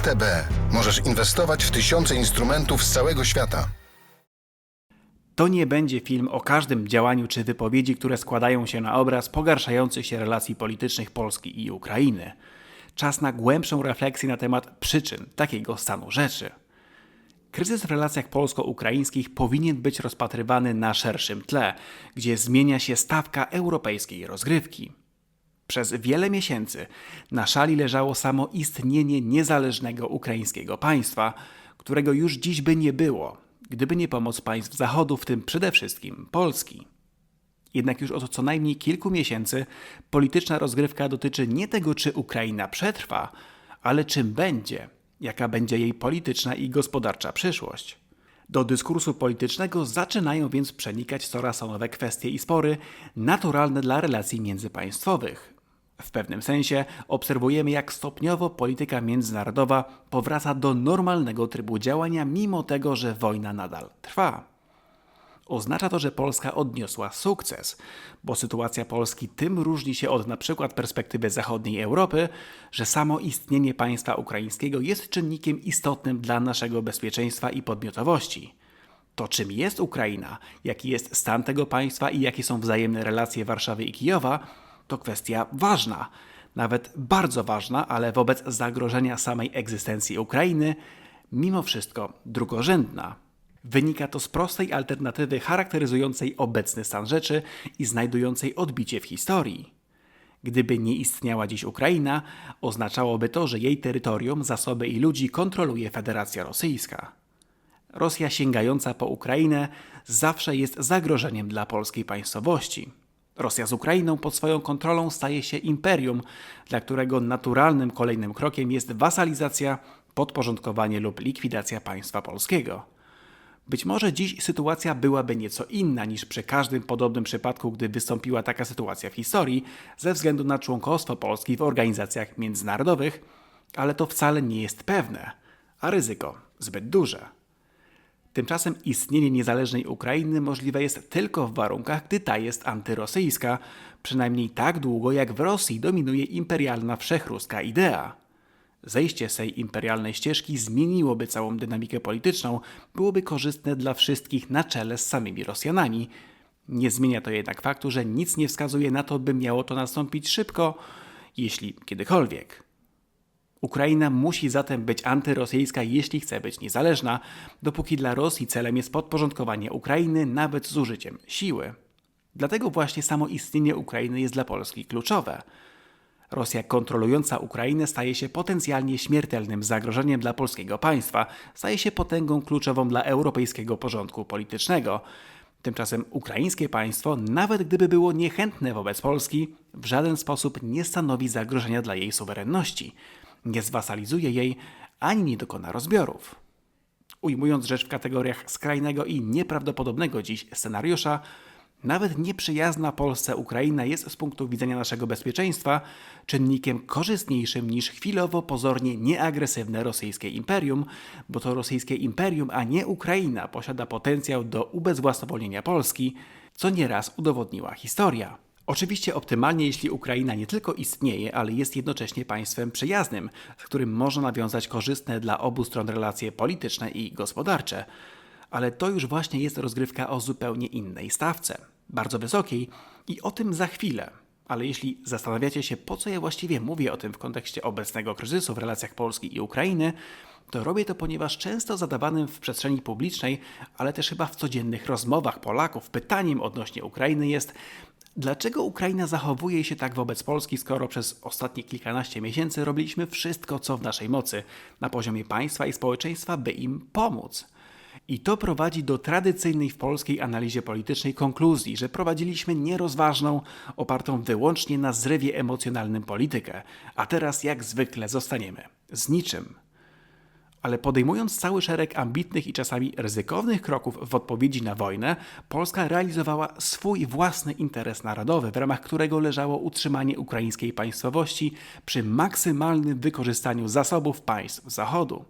STB. Możesz inwestować w tysiące instrumentów z całego świata. To nie będzie film o każdym działaniu czy wypowiedzi, które składają się na obraz pogarszających się relacji politycznych Polski i Ukrainy. Czas na głębszą refleksję na temat przyczyn takiego stanu rzeczy. Kryzys w relacjach polsko-ukraińskich powinien być rozpatrywany na szerszym tle, gdzie zmienia się stawka europejskiej rozgrywki. Przez wiele miesięcy na szali leżało samo istnienie niezależnego ukraińskiego państwa, którego już dziś by nie było, gdyby nie pomoc państw Zachodu, w tym przede wszystkim Polski. Jednak już od co najmniej kilku miesięcy polityczna rozgrywka dotyczy nie tego, czy Ukraina przetrwa, ale czym będzie, jaka będzie jej polityczna i gospodarcza przyszłość. Do dyskursu politycznego zaczynają więc przenikać coraz nowe kwestie i spory naturalne dla relacji międzypaństwowych. W pewnym sensie obserwujemy, jak stopniowo polityka międzynarodowa powraca do normalnego trybu działania, mimo tego, że wojna nadal trwa. Oznacza to, że Polska odniosła sukces, bo sytuacja Polski tym różni się od np. perspektywy zachodniej Europy, że samo istnienie państwa ukraińskiego jest czynnikiem istotnym dla naszego bezpieczeństwa i podmiotowości. To, czym jest Ukraina, jaki jest stan tego państwa i jakie są wzajemne relacje Warszawy i Kijowa, to kwestia ważna, nawet bardzo ważna, ale wobec zagrożenia samej egzystencji Ukrainy, mimo wszystko drugorzędna. Wynika to z prostej alternatywy charakteryzującej obecny stan rzeczy i znajdującej odbicie w historii. Gdyby nie istniała dziś Ukraina, oznaczałoby to, że jej terytorium, zasoby i ludzi kontroluje Federacja Rosyjska. Rosja sięgająca po Ukrainę zawsze jest zagrożeniem dla polskiej państwowości. Rosja z Ukrainą pod swoją kontrolą staje się imperium, dla którego naturalnym kolejnym krokiem jest wasalizacja, podporządkowanie lub likwidacja państwa polskiego. Być może dziś sytuacja byłaby nieco inna niż przy każdym podobnym przypadku, gdy wystąpiła taka sytuacja w historii, ze względu na członkostwo Polski w organizacjach międzynarodowych, ale to wcale nie jest pewne, a ryzyko zbyt duże. Tymczasem istnienie niezależnej Ukrainy możliwe jest tylko w warunkach, gdy ta jest antyrosyjska, przynajmniej tak długo jak w Rosji dominuje imperialna wszechruska idea. Zejście z tej imperialnej ścieżki zmieniłoby całą dynamikę polityczną, byłoby korzystne dla wszystkich na czele z samymi Rosjanami. Nie zmienia to jednak faktu, że nic nie wskazuje na to, by miało to nastąpić szybko, jeśli kiedykolwiek. Ukraina musi zatem być antyrosyjska, jeśli chce być niezależna, dopóki dla Rosji celem jest podporządkowanie Ukrainy nawet z użyciem siły. Dlatego właśnie samo istnienie Ukrainy jest dla Polski kluczowe. Rosja kontrolująca Ukrainę staje się potencjalnie śmiertelnym zagrożeniem dla polskiego państwa, staje się potęgą kluczową dla europejskiego porządku politycznego. Tymczasem ukraińskie państwo, nawet gdyby było niechętne wobec Polski, w żaden sposób nie stanowi zagrożenia dla jej suwerenności, nie zwasalizuje jej ani nie dokona rozbiorów. Ujmując rzecz w kategoriach skrajnego i nieprawdopodobnego dziś scenariusza, nawet nieprzyjazna Polsce Ukraina jest z punktu widzenia naszego bezpieczeństwa czynnikiem korzystniejszym niż chwilowo pozornie nieagresywne rosyjskie imperium, bo to rosyjskie imperium, a nie Ukraina posiada potencjał do ubezwłasnowolnienia Polski, co nieraz udowodniła historia. Oczywiście optymalnie, jeśli Ukraina nie tylko istnieje, ale jest jednocześnie państwem przyjaznym, z którym można nawiązać korzystne dla obu stron relacje polityczne i gospodarcze ale to już właśnie jest rozgrywka o zupełnie innej stawce, bardzo wysokiej i o tym za chwilę. Ale jeśli zastanawiacie się, po co ja właściwie mówię o tym w kontekście obecnego kryzysu w relacjach Polski i Ukrainy, to robię to, ponieważ często zadawanym w przestrzeni publicznej, ale też chyba w codziennych rozmowach Polaków pytaniem odnośnie Ukrainy jest, dlaczego Ukraina zachowuje się tak wobec Polski, skoro przez ostatnie kilkanaście miesięcy robiliśmy wszystko, co w naszej mocy na poziomie państwa i społeczeństwa, by im pomóc. I to prowadzi do tradycyjnej w polskiej analizie politycznej konkluzji, że prowadziliśmy nierozważną, opartą wyłącznie na zrywie emocjonalnym politykę, a teraz jak zwykle zostaniemy z niczym. Ale podejmując cały szereg ambitnych i czasami ryzykownych kroków w odpowiedzi na wojnę, Polska realizowała swój własny interes narodowy, w ramach którego leżało utrzymanie ukraińskiej państwowości przy maksymalnym wykorzystaniu zasobów państw Zachodu.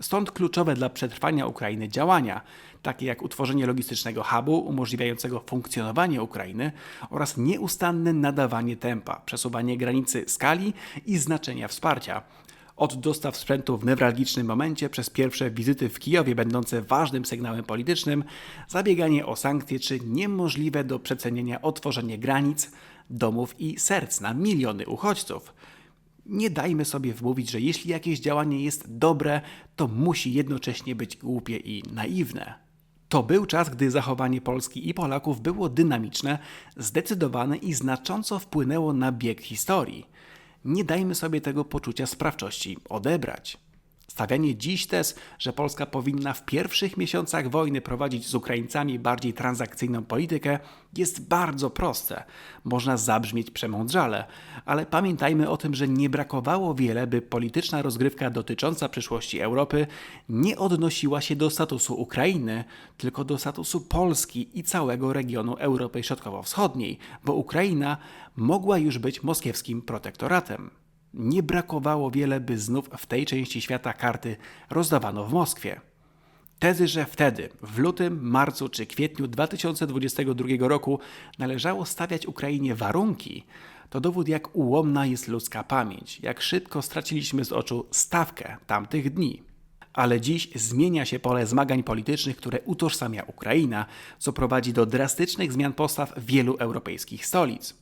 Stąd kluczowe dla przetrwania Ukrainy działania, takie jak utworzenie logistycznego hubu umożliwiającego funkcjonowanie Ukrainy oraz nieustanne nadawanie tempa, przesuwanie granicy skali i znaczenia wsparcia Od dostaw sprzętu w newralgicznym momencie, przez pierwsze wizyty w Kijowie będące ważnym sygnałem politycznym, zabieganie o sankcje czy niemożliwe do przecenienia otworzenie granic, domów i serc na miliony uchodźców. Nie dajmy sobie wmówić, że jeśli jakieś działanie jest dobre, to musi jednocześnie być głupie i naiwne. To był czas, gdy zachowanie Polski i Polaków było dynamiczne, zdecydowane i znacząco wpłynęło na bieg historii. Nie dajmy sobie tego poczucia sprawczości odebrać. Stawianie dziś tez, że Polska powinna w pierwszych miesiącach wojny prowadzić z Ukraińcami bardziej transakcyjną politykę, jest bardzo proste. Można zabrzmieć przemądrzale, ale pamiętajmy o tym, że nie brakowało wiele, by polityczna rozgrywka dotycząca przyszłości Europy nie odnosiła się do statusu Ukrainy, tylko do statusu Polski i całego regionu Europy Środkowo-Wschodniej, bo Ukraina mogła już być moskiewskim protektoratem. Nie brakowało wiele, by znów w tej części świata karty rozdawano w Moskwie. Tezy, że wtedy, w lutym, marcu czy kwietniu 2022 roku należało stawiać Ukrainie warunki, to dowód, jak ułomna jest ludzka pamięć, jak szybko straciliśmy z oczu stawkę tamtych dni. Ale dziś zmienia się pole zmagań politycznych, które utożsamia Ukraina, co prowadzi do drastycznych zmian postaw wielu europejskich stolic.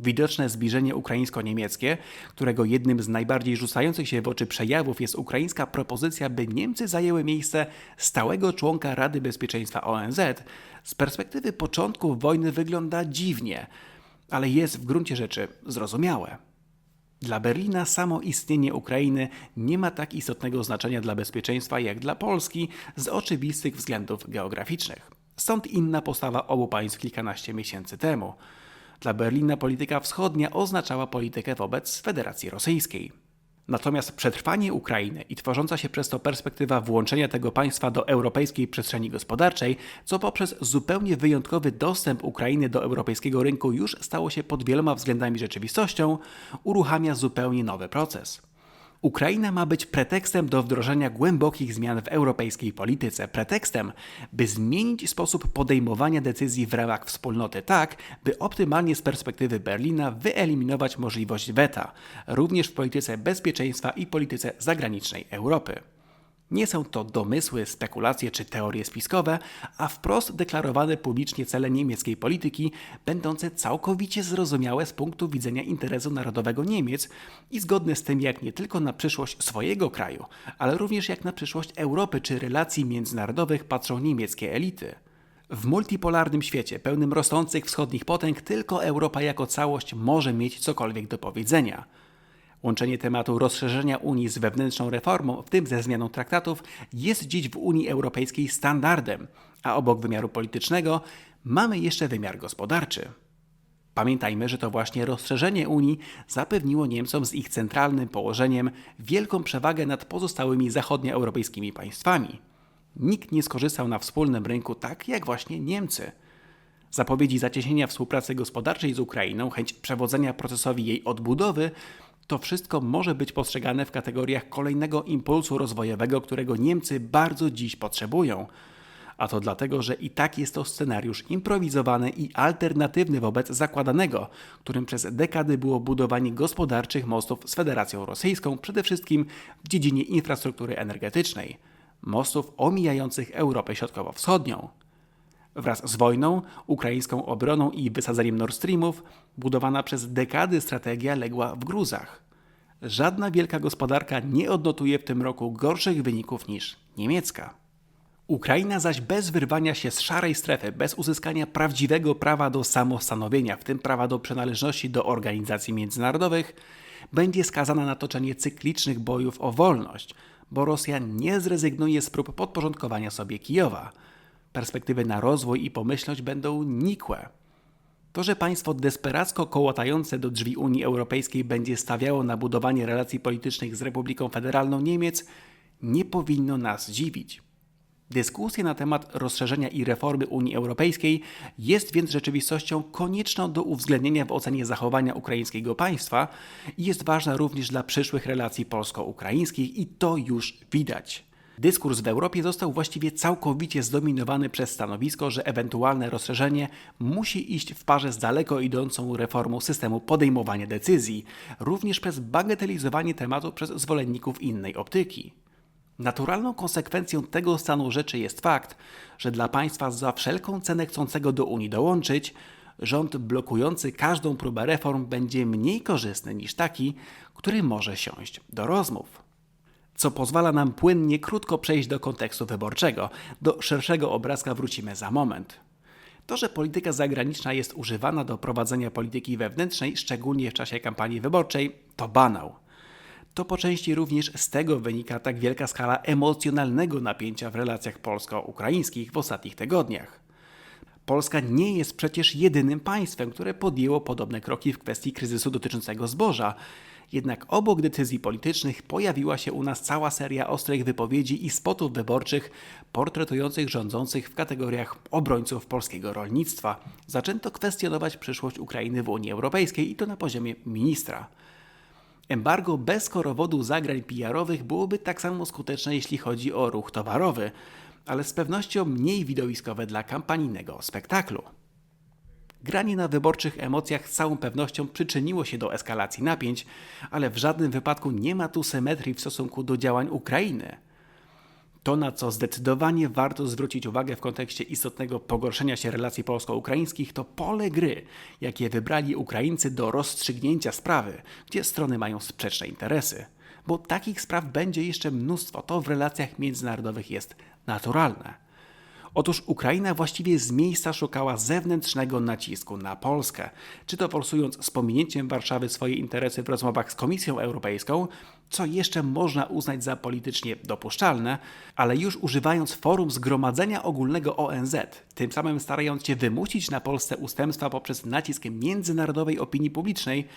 Widoczne zbliżenie ukraińsko-niemieckie, którego jednym z najbardziej rzucających się w oczy przejawów jest ukraińska propozycja, by Niemcy zajęły miejsce stałego członka Rady Bezpieczeństwa ONZ, z perspektywy początków wojny wygląda dziwnie, ale jest w gruncie rzeczy zrozumiałe. Dla Berlina samo istnienie Ukrainy nie ma tak istotnego znaczenia dla bezpieczeństwa jak dla Polski z oczywistych względów geograficznych. Stąd inna postawa obu państw kilkanaście miesięcy temu. Dla Berlina polityka wschodnia oznaczała politykę wobec Federacji Rosyjskiej. Natomiast przetrwanie Ukrainy i tworząca się przez to perspektywa włączenia tego państwa do europejskiej przestrzeni gospodarczej, co poprzez zupełnie wyjątkowy dostęp Ukrainy do europejskiego rynku już stało się pod wieloma względami rzeczywistością, uruchamia zupełnie nowy proces. Ukraina ma być pretekstem do wdrożenia głębokich zmian w europejskiej polityce, pretekstem, by zmienić sposób podejmowania decyzji w ramach wspólnoty tak, by optymalnie z perspektywy Berlina wyeliminować możliwość weta, również w polityce bezpieczeństwa i polityce zagranicznej Europy. Nie są to domysły, spekulacje czy teorie spiskowe, a wprost deklarowane publicznie cele niemieckiej polityki, będące całkowicie zrozumiałe z punktu widzenia interesu narodowego Niemiec i zgodne z tym, jak nie tylko na przyszłość swojego kraju, ale również jak na przyszłość Europy czy relacji międzynarodowych patrzą niemieckie elity. W multipolarnym świecie, pełnym rosnących wschodnich potęg, tylko Europa jako całość może mieć cokolwiek do powiedzenia. Łączenie tematu rozszerzenia Unii z wewnętrzną reformą, w tym ze zmianą traktatów, jest dziś w Unii Europejskiej standardem, a obok wymiaru politycznego mamy jeszcze wymiar gospodarczy. Pamiętajmy, że to właśnie rozszerzenie Unii zapewniło Niemcom z ich centralnym położeniem wielką przewagę nad pozostałymi zachodnioeuropejskimi państwami. Nikt nie skorzystał na wspólnym rynku tak jak właśnie Niemcy. Zapowiedzi zacieśnienia współpracy gospodarczej z Ukrainą, chęć przewodzenia procesowi jej odbudowy to wszystko może być postrzegane w kategoriach kolejnego impulsu rozwojowego, którego Niemcy bardzo dziś potrzebują. A to dlatego, że i tak jest to scenariusz improwizowany i alternatywny wobec zakładanego, którym przez dekady było budowanie gospodarczych mostów z Federacją Rosyjską, przede wszystkim w dziedzinie infrastruktury energetycznej, mostów omijających Europę Środkowo-Wschodnią. Wraz z wojną, ukraińską obroną i wysadzeniem Nord Streamów, budowana przez dekady strategia legła w gruzach. Żadna wielka gospodarka nie odnotuje w tym roku gorszych wyników niż niemiecka. Ukraina zaś bez wyrwania się z szarej strefy, bez uzyskania prawdziwego prawa do samostanowienia, w tym prawa do przynależności do organizacji międzynarodowych, będzie skazana na toczenie cyklicznych bojów o wolność, bo Rosja nie zrezygnuje z prób podporządkowania sobie Kijowa. Perspektywy na rozwój i pomyślność będą nikłe. To, że państwo desperacko kołatające do drzwi Unii Europejskiej będzie stawiało na budowanie relacji politycznych z Republiką Federalną Niemiec, nie powinno nas dziwić. Dyskusja na temat rozszerzenia i reformy Unii Europejskiej jest więc rzeczywistością konieczną do uwzględnienia w ocenie zachowania ukraińskiego państwa i jest ważna również dla przyszłych relacji polsko-ukraińskich i to już widać. Dyskurs w Europie został właściwie całkowicie zdominowany przez stanowisko, że ewentualne rozszerzenie musi iść w parze z daleko idącą reformą systemu podejmowania decyzji, również przez bagatelizowanie tematu przez zwolenników innej optyki. Naturalną konsekwencją tego stanu rzeczy jest fakt, że dla państwa za wszelką cenę chcącego do Unii dołączyć, rząd blokujący każdą próbę reform będzie mniej korzystny niż taki, który może siąść do rozmów. Co pozwala nam płynnie krótko przejść do kontekstu wyborczego. Do szerszego obrazka wrócimy za moment. To, że polityka zagraniczna jest używana do prowadzenia polityki wewnętrznej, szczególnie w czasie kampanii wyborczej, to banał. To po części również z tego wynika tak wielka skala emocjonalnego napięcia w relacjach polsko-ukraińskich w ostatnich tygodniach. Polska nie jest przecież jedynym państwem, które podjęło podobne kroki w kwestii kryzysu dotyczącego zboża. Jednak obok decyzji politycznych pojawiła się u nas cała seria ostrych wypowiedzi i spotów wyborczych portretujących rządzących w kategoriach obrońców polskiego rolnictwa. Zaczęto kwestionować przyszłość Ukrainy w Unii Europejskiej i to na poziomie ministra. Embargo bez korowodu zagrań PR-owych byłoby tak samo skuteczne, jeśli chodzi o ruch towarowy, ale z pewnością mniej widowiskowe dla kampanijnego spektaklu. Granie na wyborczych emocjach z całą pewnością przyczyniło się do eskalacji napięć, ale w żadnym wypadku nie ma tu symetrii w stosunku do działań Ukrainy. To, na co zdecydowanie warto zwrócić uwagę w kontekście istotnego pogorszenia się relacji polsko-ukraińskich, to pole gry, jakie wybrali Ukraińcy do rozstrzygnięcia sprawy, gdzie strony mają sprzeczne interesy. Bo takich spraw będzie jeszcze mnóstwo, to w relacjach międzynarodowych jest naturalne. Otóż Ukraina właściwie z miejsca szukała zewnętrznego nacisku na Polskę, czy to forsując z pominięciem Warszawy swoje interesy w rozmowach z Komisją Europejską, co jeszcze można uznać za politycznie dopuszczalne, ale już używając forum Zgromadzenia Ogólnego ONZ, tym samym starając się wymusić na Polsce ustępstwa poprzez nacisk międzynarodowej opinii publicznej,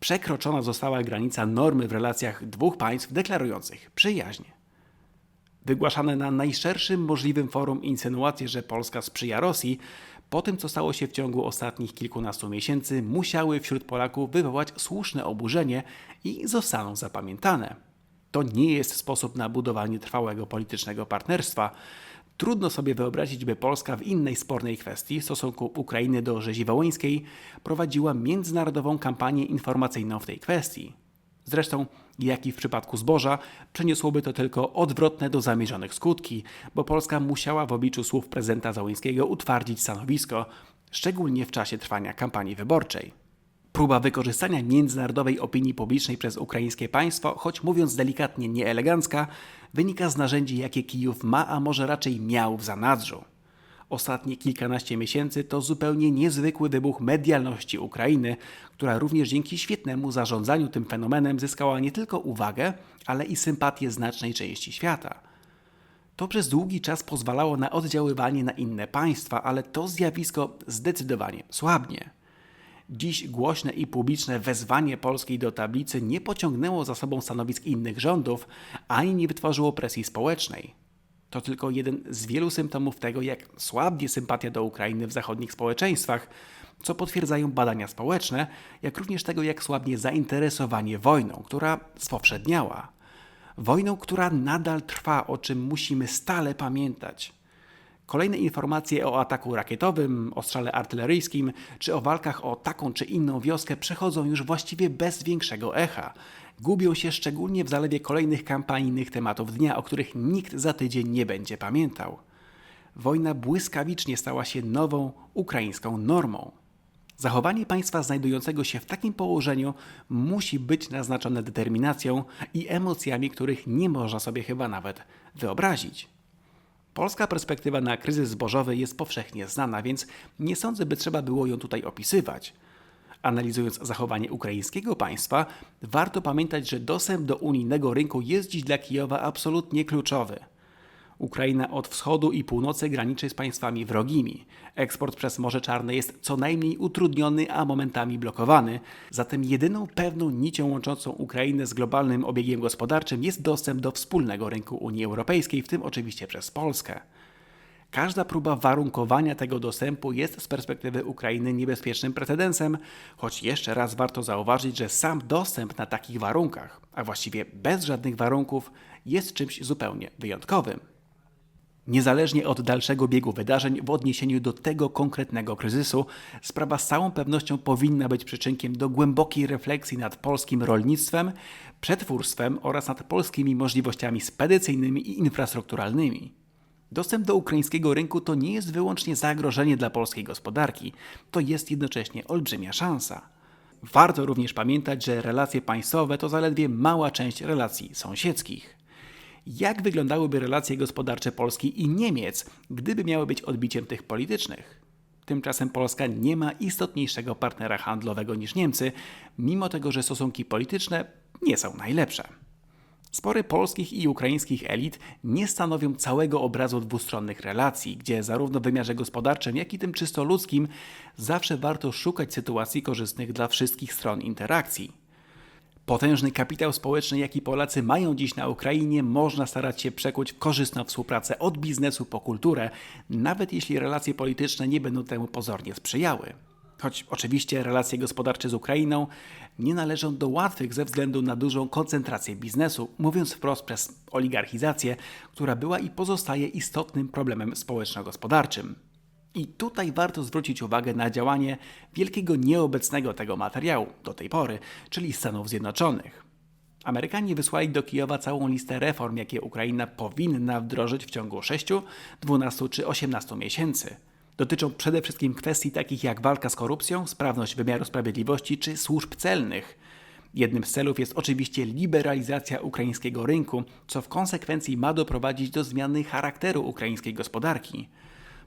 przekroczona została granica normy w relacjach dwóch państw deklarujących przyjaźnie. Wygłaszane na najszerszym możliwym forum insynuacje, że Polska sprzyja Rosji, po tym co stało się w ciągu ostatnich kilkunastu miesięcy, musiały wśród Polaków wywołać słuszne oburzenie i zostaną zapamiętane. To nie jest sposób na budowanie trwałego politycznego partnerstwa. Trudno sobie wyobrazić, by Polska w innej spornej kwestii w stosunku Ukrainy do rzezi wołyńskiej prowadziła międzynarodową kampanię informacyjną w tej kwestii. Zresztą, jak i w przypadku zboża, przyniosłoby to tylko odwrotne do zamierzonych skutki, bo Polska musiała w obliczu słów prezydenta Załońskiego utwardzić stanowisko, szczególnie w czasie trwania kampanii wyborczej. Próba wykorzystania międzynarodowej opinii publicznej przez ukraińskie państwo, choć mówiąc delikatnie nieelegancka, wynika z narzędzi, jakie Kijów ma, a może raczej miał w zanadrzu. Ostatnie kilkanaście miesięcy to zupełnie niezwykły wybuch medialności Ukrainy, która również dzięki świetnemu zarządzaniu tym fenomenem zyskała nie tylko uwagę, ale i sympatię znacznej części świata. To przez długi czas pozwalało na oddziaływanie na inne państwa, ale to zjawisko zdecydowanie słabnie. Dziś głośne i publiczne wezwanie Polski do tablicy nie pociągnęło za sobą stanowisk innych rządów, ani nie wytworzyło presji społecznej. To tylko jeden z wielu symptomów tego, jak słabnie sympatia do Ukrainy w zachodnich społeczeństwach, co potwierdzają badania społeczne, jak również tego, jak słabnie zainteresowanie wojną, która spowszedniała. Wojną, która nadal trwa, o czym musimy stale pamiętać. Kolejne informacje o ataku rakietowym, ostrzale artyleryjskim, czy o walkach o taką czy inną wioskę przechodzą już właściwie bez większego echa. Gubią się szczególnie w zalewie kolejnych kampanijnych tematów dnia, o których nikt za tydzień nie będzie pamiętał. Wojna błyskawicznie stała się nową ukraińską normą. Zachowanie państwa znajdującego się w takim położeniu musi być naznaczone determinacją i emocjami, których nie można sobie chyba nawet wyobrazić. Polska perspektywa na kryzys zbożowy jest powszechnie znana, więc nie sądzę, by trzeba było ją tutaj opisywać. Analizując zachowanie ukraińskiego państwa, warto pamiętać, że dostęp do unijnego rynku jest dziś dla Kijowa absolutnie kluczowy. Ukraina od wschodu i północy graniczy z państwami wrogimi. Eksport przez Morze Czarne jest co najmniej utrudniony, a momentami blokowany. Zatem jedyną pewną nicią łączącą Ukrainę z globalnym obiegiem gospodarczym jest dostęp do wspólnego rynku Unii Europejskiej, w tym oczywiście przez Polskę. Każda próba warunkowania tego dostępu jest z perspektywy Ukrainy niebezpiecznym precedensem, choć jeszcze raz warto zauważyć, że sam dostęp na takich warunkach, a właściwie bez żadnych warunków, jest czymś zupełnie wyjątkowym. Niezależnie od dalszego biegu wydarzeń w odniesieniu do tego konkretnego kryzysu, sprawa z całą pewnością powinna być przyczynkiem do głębokiej refleksji nad polskim rolnictwem, przetwórstwem oraz nad polskimi możliwościami spedycyjnymi i infrastrukturalnymi. Dostęp do ukraińskiego rynku to nie jest wyłącznie zagrożenie dla polskiej gospodarki, to jest jednocześnie olbrzymia szansa. Warto również pamiętać, że relacje państwowe to zaledwie mała część relacji sąsiedzkich. Jak wyglądałyby relacje gospodarcze Polski i Niemiec, gdyby miały być odbiciem tych politycznych? Tymczasem Polska nie ma istotniejszego partnera handlowego niż Niemcy, mimo tego, że stosunki polityczne nie są najlepsze. Spory polskich i ukraińskich elit nie stanowią całego obrazu dwustronnych relacji, gdzie zarówno w wymiarze gospodarczym, jak i tym czysto ludzkim zawsze warto szukać sytuacji korzystnych dla wszystkich stron interakcji. Potężny kapitał społeczny, jaki Polacy mają dziś na Ukrainie, można starać się przekuć w korzystną współpracę od biznesu po kulturę, nawet jeśli relacje polityczne nie będą temu pozornie sprzyjały. Choć oczywiście relacje gospodarcze z Ukrainą nie należą do łatwych ze względu na dużą koncentrację biznesu, mówiąc wprost przez oligarchizację, która była i pozostaje istotnym problemem społeczno-gospodarczym. I tutaj warto zwrócić uwagę na działanie wielkiego nieobecnego tego materiału do tej pory, czyli Stanów Zjednoczonych. Amerykanie wysłali do Kijowa całą listę reform, jakie Ukraina powinna wdrożyć w ciągu 6, 12 czy 18 miesięcy. Dotyczą przede wszystkim kwestii takich jak walka z korupcją, sprawność wymiaru sprawiedliwości czy służb celnych. Jednym z celów jest oczywiście liberalizacja ukraińskiego rynku, co w konsekwencji ma doprowadzić do zmiany charakteru ukraińskiej gospodarki.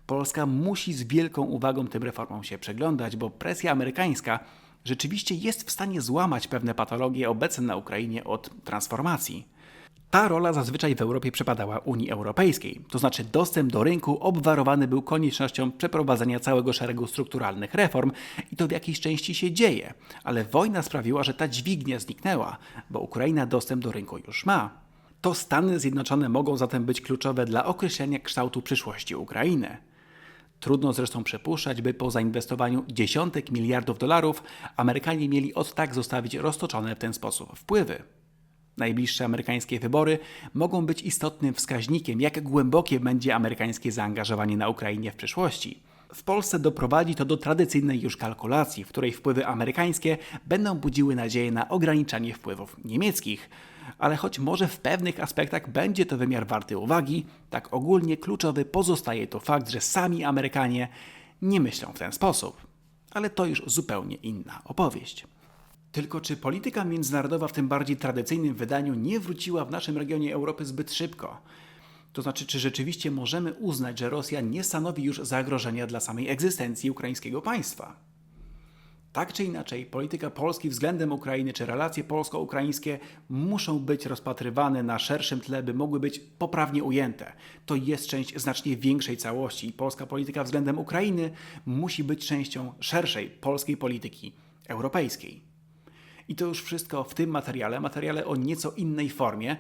Polska musi z wielką uwagą tym reformom się przeglądać, bo presja amerykańska rzeczywiście jest w stanie złamać pewne patologie obecne na Ukrainie od transformacji. Ta rola zazwyczaj w Europie przypadała Unii Europejskiej, to znaczy dostęp do rynku obwarowany był koniecznością przeprowadzenia całego szeregu strukturalnych reform i to w jakiejś części się dzieje, ale wojna sprawiła, że ta dźwignia zniknęła, bo Ukraina dostęp do rynku już ma. To Stany Zjednoczone mogą zatem być kluczowe dla określenia kształtu przyszłości Ukrainy. Trudno zresztą przypuszczać, by po zainwestowaniu dziesiątek miliardów dolarów Amerykanie mieli od tak zostawić roztoczone w ten sposób wpływy. Najbliższe amerykańskie wybory mogą być istotnym wskaźnikiem, jak głębokie będzie amerykańskie zaangażowanie na Ukrainie w przyszłości. W Polsce doprowadzi to do tradycyjnej już kalkulacji, w której wpływy amerykańskie będą budziły nadzieję na ograniczanie wpływów niemieckich. Ale choć może w pewnych aspektach będzie to wymiar warty uwagi, tak ogólnie kluczowy pozostaje to fakt, że sami Amerykanie nie myślą w ten sposób. Ale to już zupełnie inna opowieść. Tylko czy polityka międzynarodowa w tym bardziej tradycyjnym wydaniu nie wróciła w naszym regionie Europy zbyt szybko? To znaczy, czy rzeczywiście możemy uznać, że Rosja nie stanowi już zagrożenia dla samej egzystencji ukraińskiego państwa? Tak czy inaczej, polityka Polski względem Ukrainy czy relacje polsko-ukraińskie muszą być rozpatrywane na szerszym tle, by mogły być poprawnie ujęte. To jest część znacznie większej całości i polska polityka względem Ukrainy musi być częścią szerszej polskiej polityki europejskiej. I to już wszystko w tym materiale, materiale o nieco innej formie.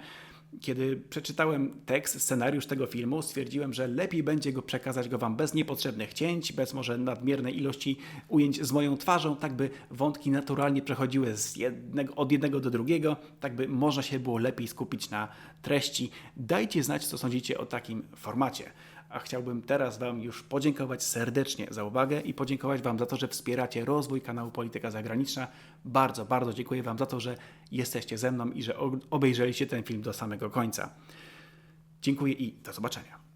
Kiedy przeczytałem tekst, scenariusz tego filmu, stwierdziłem, że lepiej będzie go przekazać go Wam bez niepotrzebnych cięć, bez może nadmiernej ilości ujęć z moją twarzą, tak by wątki naturalnie przechodziły jednego, od jednego do drugiego, tak by można się było lepiej skupić na treści. Dajcie znać, co sądzicie o takim formacie a chciałbym teraz Wam już podziękować serdecznie za uwagę i podziękować Wam za to, że wspieracie rozwój kanału Polityka Zagraniczna. Bardzo, bardzo dziękuję Wam za to, że jesteście ze mną i że obejrzeliście ten film do samego końca. Dziękuję i do zobaczenia.